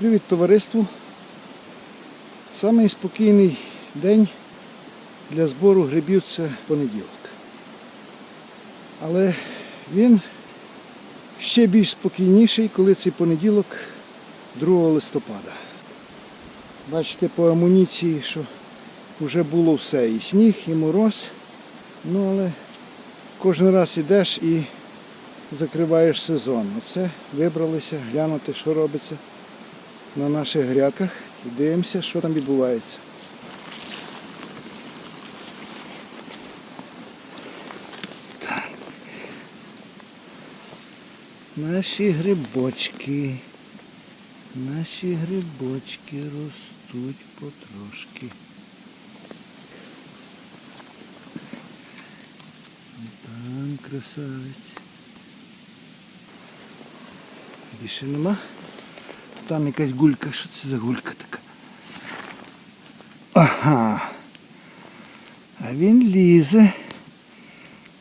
Привіт товариству. Самий спокійний день для збору грибів це понеділок. Але він ще більш спокійніший, коли цей понеділок 2 листопада. Бачите по амуніції, що вже було все. І сніг, і мороз. Ну але кожен раз ідеш і закриваєш сезон. Оце вибралися глянути, що робиться на наших грядках і дивимося, що там відбувається. Так. Наші грибочки. Наші грибочки ростуть потрошки. Там красавець. Більше нема. Там якась гулька. Що це за гулька така? Ага. А він лізе.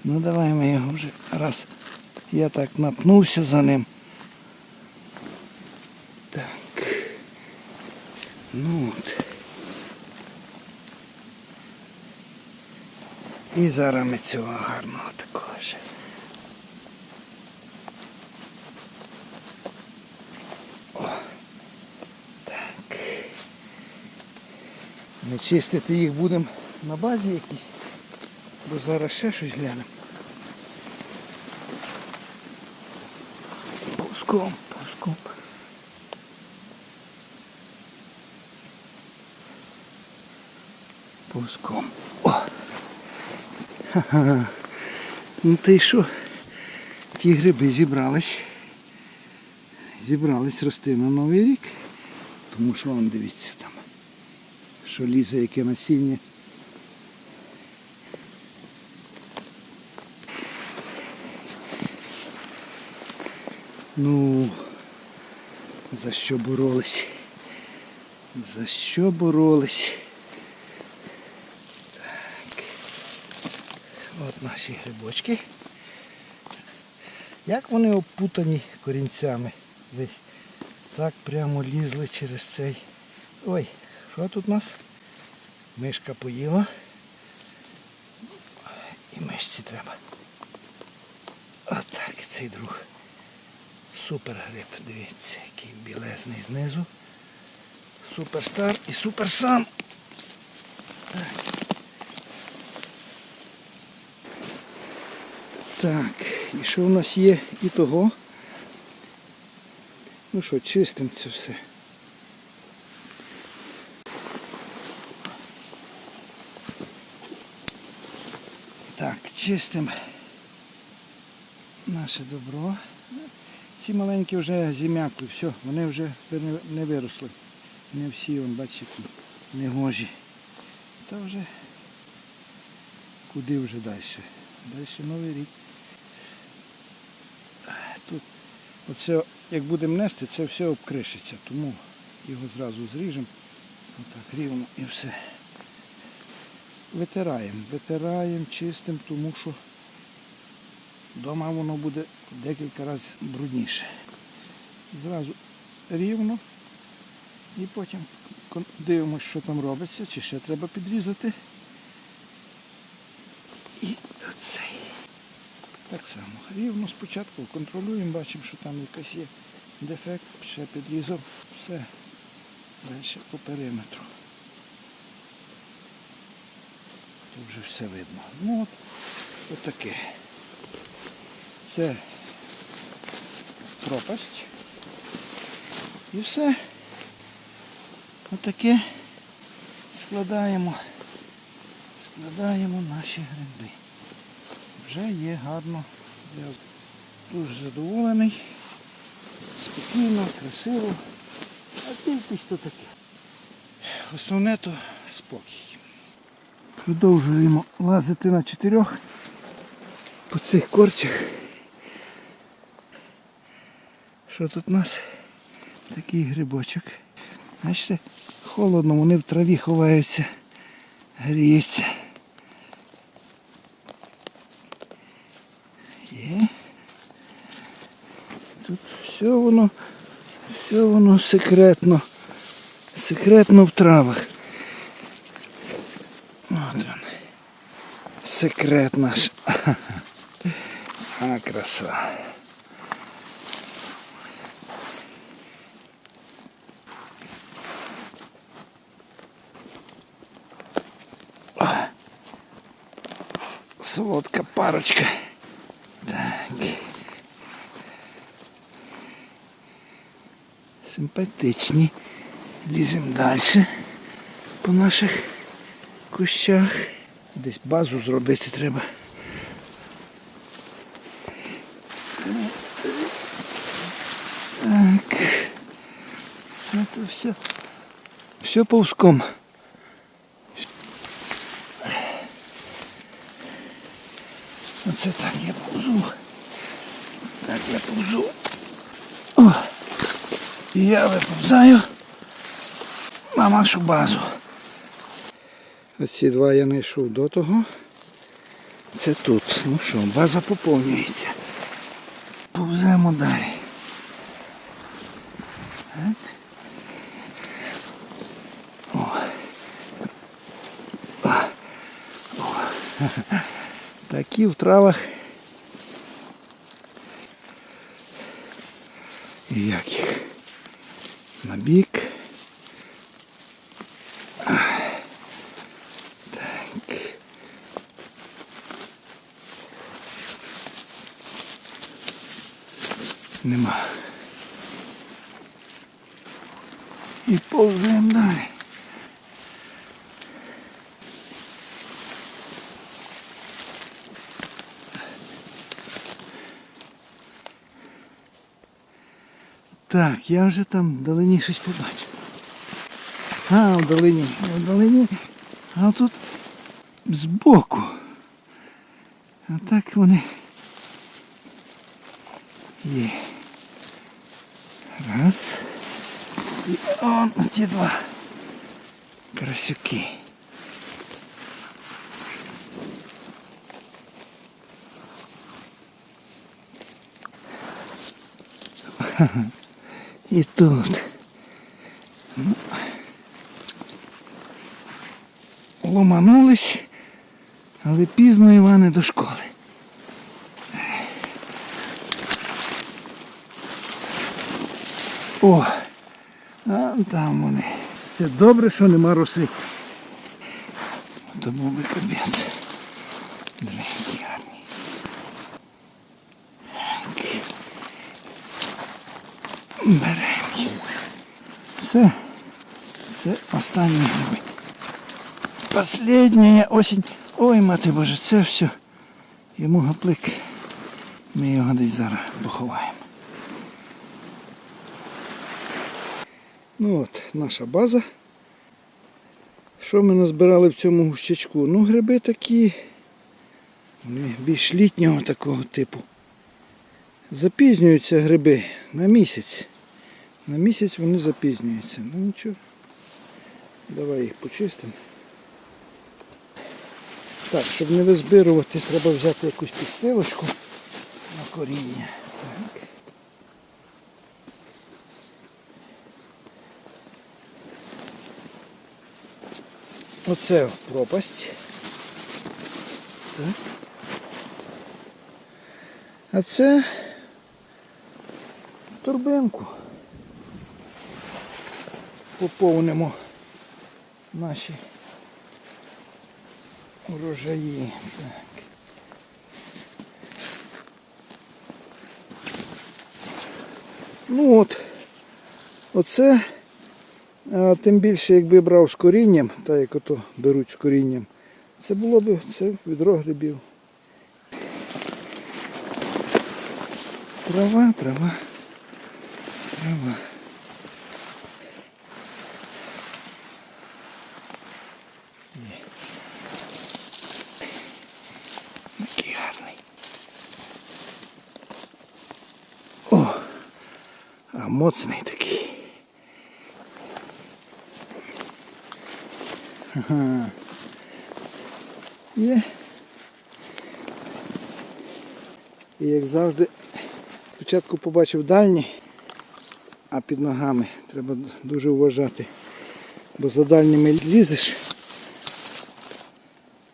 Ну давай ми його вже раз. Я так напнувся за ним. Так. Ну от. І зараз ми цього гарного такого ще. Так. Ми чистити їх будемо на базі якійсь, бо зараз ще щось глянемо. Пуском, пуском. Пуском. О! Ха-ха. Ну ти що? Ті гриби зібрались. Зібрались рости на Новий рік. Тому що вам дивіться там, що лізе, яке насіння. Ну, за що боролись? За що боролись? Так. От наші грибочки. Як вони опутані корінцями весь. Так прямо лізли через цей. Ой, що тут у нас? Мишка поїла. І мишці треба. Отак цей друг. Супер гриб, дивіться, який білезний знизу. Суперстар і суперсам. Так. І що у нас є і того? Ну що, чистимо це все. Так, чистимо наше добро. Ці маленькі вже зім'якли, все, вони вже не виросли. Не всі, вон, бачите, які негожі. Та вже куди вже далі? Далі новий рік. Тут оце, як будемо нести, це все обкришиться, тому його зразу зріжемо. Отак рівно і все. Витираємо, витираємо, чистимо, тому що вдома воно буде декілька разів брудніше. Зразу рівно і потім дивимося, що там робиться, чи ще треба підрізати. І оцей. Так само. Рівно спочатку контролюємо, бачимо, що там якийсь є дефект, ще підрізав, все. Далі по периметру. Тут вже все видно. Ну от, отаке. Це пропасть. І все. Отаке складаємо. Складаємо наші гриби. Вже є гарно. Я дуже задоволений. Спокійно, красиво. А кількість то таке. Основне то спокій. Продовжуємо лазити на чотирьох по цих корчах. Що тут у нас? Такий грибочок. Бачите, холодно, вони в траві ховаються, гріються. Є. Тут все воно Все воно секретно. Секретно в травах. От він. Секрет наш. А, краса. Солодка парочка. Так. Симпатичні. Ліземо далі по наших кущах. Десь базу зробити треба. Так. Это все. Все повзком. Оце так я повзу. Так я повзу. О. І я виповзаю на нашу базу. Оці два я знайшов до того. Це тут. Ну що, база поповнюється. Повземо далі. Так. О. А. О. Такі в травах. І як їх? На бік. Нема. І повземо далі. Так, я вже там вдалині щось побачив. А, вдалині, вдалині. А тут збоку. А так вони є. Раз. І он ті два красюки. І тут. Ну, ломанулись, але пізно Іване до школи. О, а там вони. Це добре, що нема роси. То був би капець. Диви, які гарні. Так. Беремо. Все. Це останні гриби. Последняя осінь. Ой, мати Боже, це все. Йому гаплик. Ми його десь зараз поховаємо. Ну от, наша база. Що ми назбирали в цьому гущачку? Ну, гриби такі. Більш літнього такого типу. Запізнюються гриби на місяць. На місяць вони запізнюються. Ну нічого. Давай їх почистимо. Так, щоб не визбирувати, треба взяти якусь підстилочку на коріння. Так. Оце пропасть. Так. А це турбинку. Поповнимо наші урожаї. Так. Ну от, оце, тим більше якби брав з корінням, так як ото беруть з корінням, це було б це відро грибів. Трава, трава, трава. Який гарний. О, а моцний такий. Ага. Є. І як завжди, спочатку побачив дальні, а під ногами треба дуже вважати. Бо за дальніми лізеш,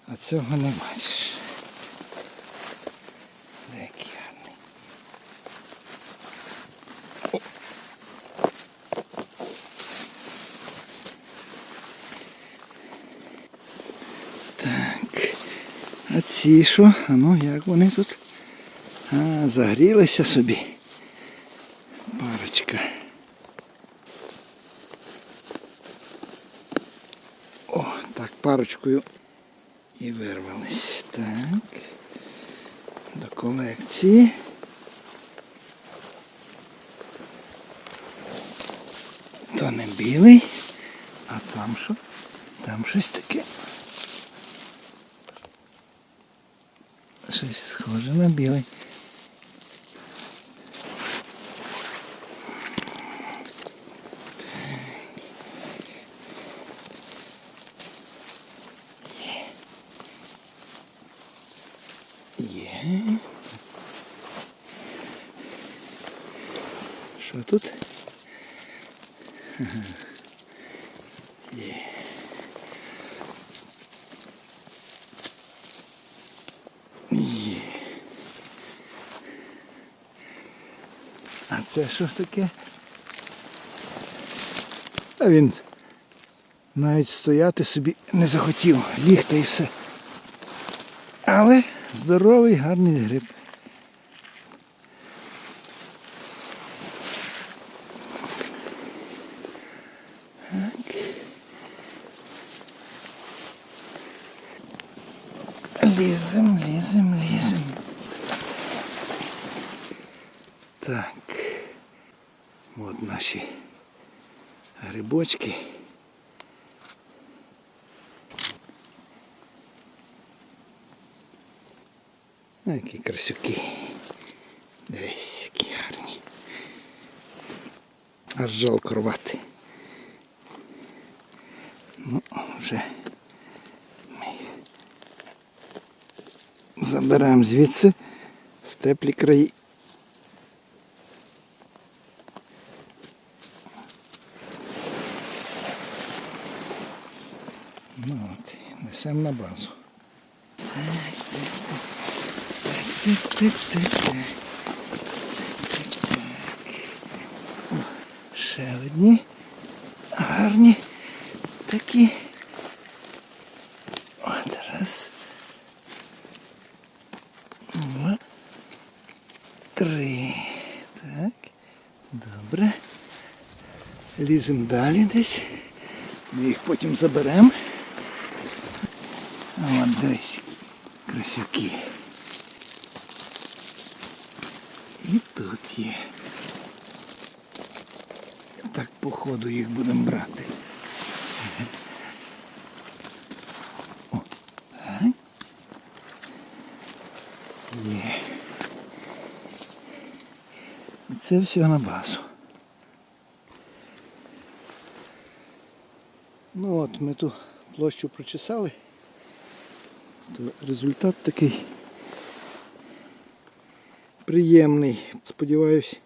а цього не бачиш. Де Який гарний. А ці що? А ну як вони тут? А, загрілися собі. Парочка. О, так, парочкою і вирвались. Так. До колекції. То не білий, а там що? Там щось таке. Щось схоже на білий. Є. Що тут? Є. це що таке? А він навіть стояти собі не захотів, ліг та і все. Але здоровий, гарний гриб. Так. Лізем, лізем, лізем. Так. От наші грибочки. А, Які красюки. Десь які гарні. Аж жалко рвати. Ну, вже ми їх заберемо звідси в теплі краї. Несемо на базу. Ще одні гарні такі. Три. Так. Добре. Ліземо далі десь. Ми їх потім заберемо. А от дивись, красюки. І тут є. Так по ходу їх будемо брати. О, так. Є. Це все на базу. Ну от ми ту площу прочесали. То результат такий приємний. Сподіваюсь,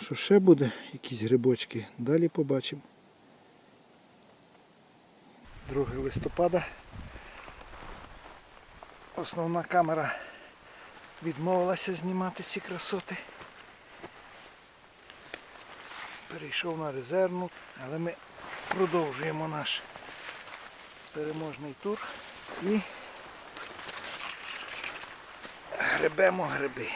що ще буде якісь грибочки. Далі побачимо. 2 листопада. Основна камера відмовилася знімати ці красоти. Перейшов на резервну, але ми продовжуємо наш переможний тур і гребемо гриби.